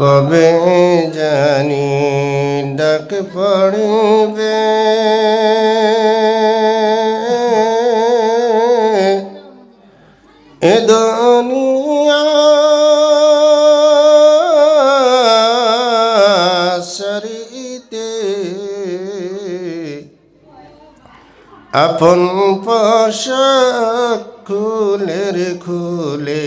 কবে জানি ডাক পড়বে। এ দুনিয়া সরিতে আপন পোশাক খুলের খুলে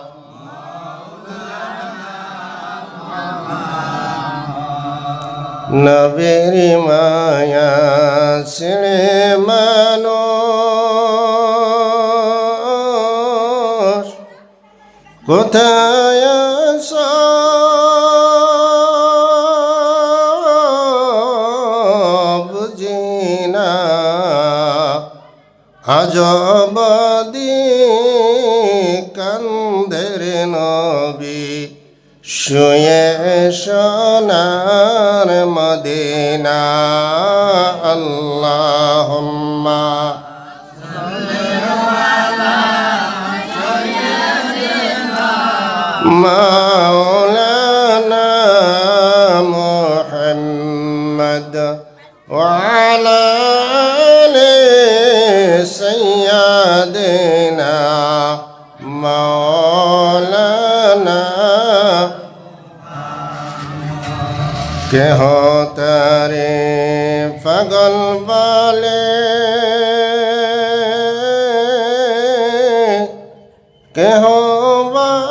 নবীর মায়া ছেড়ে মানুষ কোথায় বুঝি না। আজবাদি কান্দের নবী। শুয়ে সোনার মদিনা আল্লাহুম্মা। মাওলানা মুহাম্মদ ওয়ালা সাইয়্যিদিনা মাওলানা কেহ তারে পাগল বলে কেহ বলে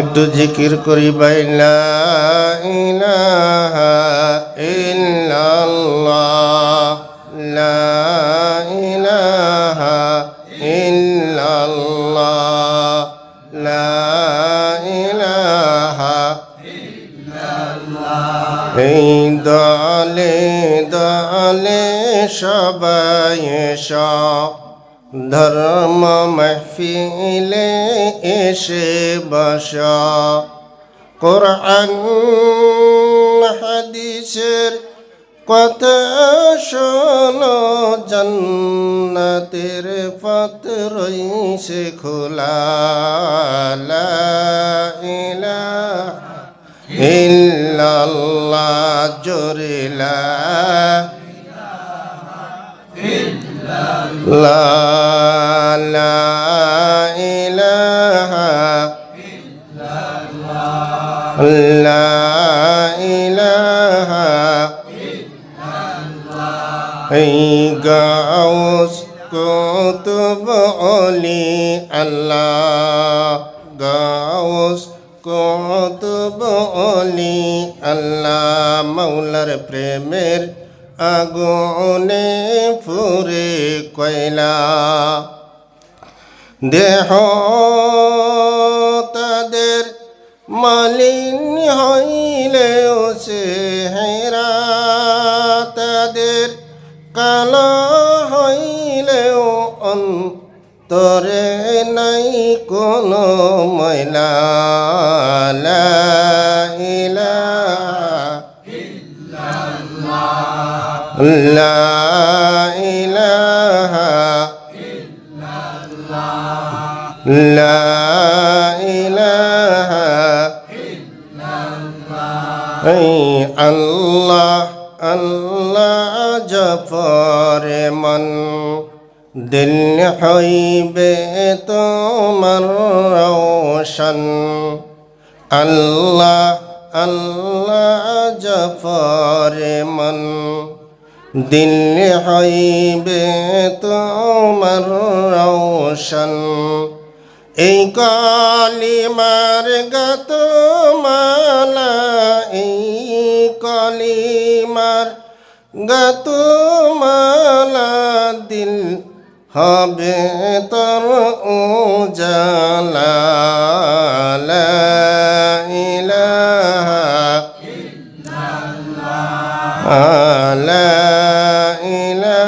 একটু জিকির করি বাইলা ইলাহা ইল্লাল্লাহ লা ইলাহা ইল্লাল্লাহ লা ইলাহা এই দলে দলে সবাই সব ধর্ম মহফিলে এসে বস। কোরআন হাদিসের কথা শোনো জন্নতের পথ রইছে খোলা। ইল্লাল্লাহ জোরে এই গাউস কুতুব অলি আল্লাহ। গাউস কুতুব অলি আল্লাহ। মাওলার প্রেমের আগুনে ফুরে কয়লা। দেহ তাদের মালিন হইলেও সে হেরা তাদের কালো হইলেও অন্তরে নাই কোনো ময়লা। হইবে তোমার রোশন আল্লাহ আল্লাহ জফরে মন। দিল হইবে তোমার রোশন এই কালিমার গত মালা, এই কালিমার গত মালা দিল হবে তোর উজালা।